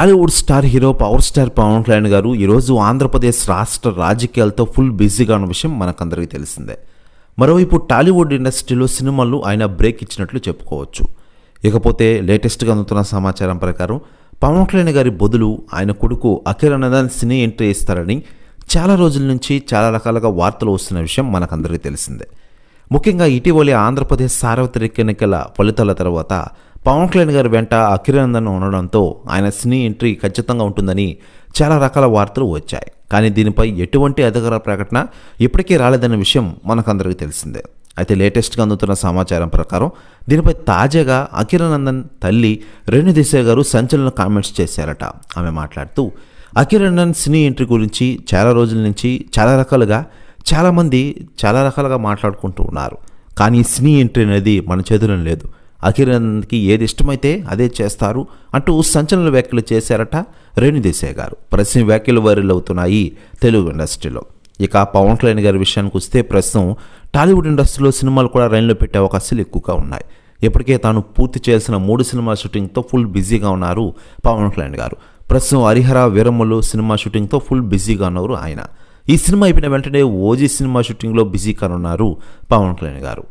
Tollywood star hero power star Pawan Kalyan గారు ఈరోజు ఆంధ్రప్రదేశ్ రాష్ట్ర రాజకీయాలతో ఫుల్ బిజీగా ఉన్న విషయం మనకందరికీ తెలిసిందే. మరోవైపు టాలీవుడ్ ఇండస్ట్రీలో సినిమాలు ఆయన బ్రేక్ ఇచ్చినట్లు చెప్పుకోవచ్చు. ఇకపోతే లేటెస్ట్గా అందుతున్న సమాచారం ప్రకారం పవన్ కళ్యాణ్ గారి బదులు ఆయన కొడుకు అఖిరానందన్ సినీ ఎంట్రీ ఇస్తారని చాలా రోజుల నుంచి చాలా రకాలుగా వార్తలు వస్తున్న విషయం మనకందరికీ తెలిసిందే. ముఖ్యంగా ఇటీవలే ఆంధ్రప్రదేశ్ సార్వత్రిక ఎన్నికల ఫలితాల తర్వాత పవన్ కళ్యాణ్ గారి వెంట అఖిరానందన్ ఉండడంతో ఆయన సినీ ఎంట్రీ ఖచ్చితంగా ఉంటుందని చాలా రకాల వార్తలు వచ్చాయి. కానీ దీనిపై ఎటువంటి అధికార ప్రకటన ఇప్పటికీ రాలేదన్న విషయం మనకందరికీ తెలిసిందే. అయితే లేటెస్ట్గా అందుతున్న సమాచారం ప్రకారం దీనిపై తాజాగా అఖిరానందన్ తల్లి రేణు దేశాయ్ గారు సంచలన కామెంట్స్ చేశారట. ఆమె మాట్లాడుతూ అఖిరానందన్ సినీ ఎంట్రీ గురించి చాలా రోజుల నుంచి చాలా రకాలుగా చాలామంది చాలా రకాలుగా మాట్లాడుకుంటూ ఉన్నారు. కానీ సినీ ఎంట్రీ అనేది మన చేతుల్లో లేదు. అఖిలనందన్కి ఏది ఇష్టమైతే అదే చేస్తారు అంటూ సంచలన వ్యాఖ్యలు చేశారట రేణుదేశాయ్ గారు. ప్రశ్న వ్యాఖ్యలు వైరల్ అవుతున్నాయి తెలుగు ఇండస్ట్రీలో. ఇక పవన్ కళ్యాణ్ గారి విషయానికి వస్తే ప్రస్తుతం టాలీవుడ్ ఇండస్ట్రీలో సినిమాలు కూడా రైల్లో పెట్టే అవకాశాలు ఎక్కువగా ఉన్నాయి. ఇప్పటికే తాను పూర్తి చేసిన మూడు సినిమా షూటింగ్తో ఫుల్ బిజీగా ఉన్నారు పవన్ కళ్యాణ్ గారు. ప్రస్తుతం హరిహర వీరమ్మలు సినిమా షూటింగ్తో ఫుల్ బిజీగా ఉన్నారు ఆయన. ఈ సినిమా అయిపోయిన వెంటనే ఓజీ సినిమా షూటింగ్లో బిజీ కానున్నారు పవన్ కళ్యాణ్ గారు.